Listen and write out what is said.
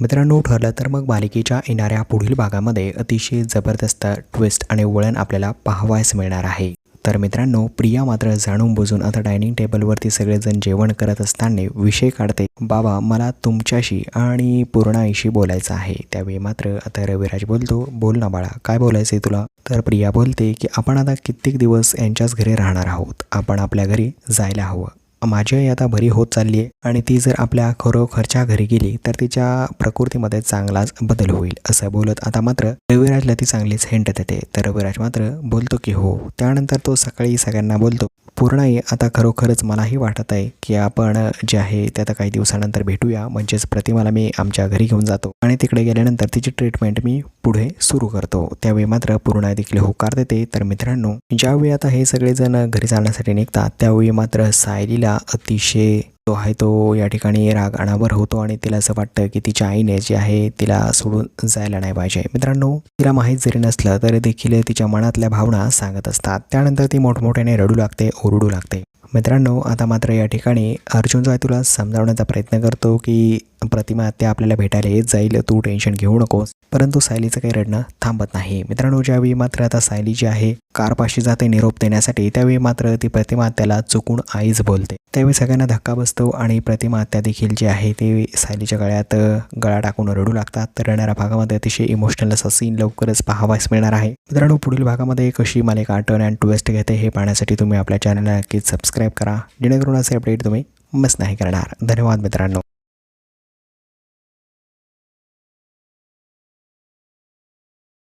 मित्रांनो ठरलं तर मग मालिकेच्या येणाऱ्या पुढील भागामध्ये अतिशय जबरदस्त ट्विस्ट आणि वळण आपल्याला पाहावयास मिळणार आहे. तर मित्रांनो प्रिया मात्र जाणून बुजून आता डायनिंग टेबलवरती सगळेजण जेवण करत असताना विषय काढते बाबा मला तुमच्याशी आणि पूर्णाईशी बोलायचं आहे. त्यावेळी मात्र आता रविराज बोलतो बोल ना बाळा काय बोलायचं आहे तुला? तर प्रिया बोलते की आपण आता कित्येक दिवस यांच्याच घरी राहणार आहोत. आपण आपल्या घरी जायला हवं. माझी आई आता बरी होत चालली आहे आणि ती जर आपल्या खरोखरच्या घरी गेली तर तिच्या प्रकृतीमध्ये चांगलाच बदल होईल असं बोलत आता मात्र रविराजला ती चांगलीच हिंट देते. तर रविराज मात्र बोलतो की हो त्यानंतर तो सकाळी सगळ्यांना बोलतो पूर्णाई आता खरोखरच मलाही वाटत आहे की आपण जे आहे ते आता काही दिवसानंतर भेटूया म्हणजेच प्रतिमाला मी आमच्या घरी घेऊन जातो आणि तिकडे गेल्यानंतर तिची ट्रीटमेंट मी पुढे सुरू करतो. त्यावेळी मात्र पूर्णाई देखील होकार देते. तर मित्रांनो ज्यावेळी आता हे सगळेजण घरी जाण्यासाठी निघतात त्यावेळी मात्र सायलीला अतिशय तो आहे तो या ठिकाणी राग अनावर होतो आणि तिला असं वाटतं की तिच्या आईने जे आहे तिला सोडून जायला नाही पाहिजे. मित्रांनो तिला माहीत जरी नसलं तरी देखील तिच्या मनातल्या भावना सांगत असतात. त्यानंतर ती मोठमोठ्याने रडू लागते ओरडू लागते. मित्रांनो आता मात्र या ठिकाणी अर्जुन जो आहे तुला समजावण्याचा प्रयत्न करतो की प्रतिमा त्या आपल्याला भेटायला येत जाईल. तू टेन्शन घेऊ नकोस. परंतु सायलीचं काही रडणं थांबत नाही. मित्रांनो ज्यावेळी मात्र आता सायली जी आहे कारपाशी जाते निरोप देण्यासाठी त्यावेळी मात्र ती प्रतिमा त्याला चुकून आईच बोलते. त्यावेळी सगळ्यांना धक्का बसतो आणि प्रतिमा हत्या देखील जी आहे ते सायलीच्या गळ्यात गळा टाकून रडू लागतात. तर रडणाऱ्या भागामध्ये अतिशय इमोशनल असा सीन लवकरच पाहावायस मिळणार आहे. मित्रांनो पुढील भागामध्ये कशी मालिका टर्न अँड ट्विस्ट घेते हे पाहण्यासाठी तुम्ही आपल्या चॅनलला नक्कीच सबस्क्राईब करा जेणेकरून असे अपडेट तुम्ही मिस नाही करणार. धन्यवाद मित्रांनो.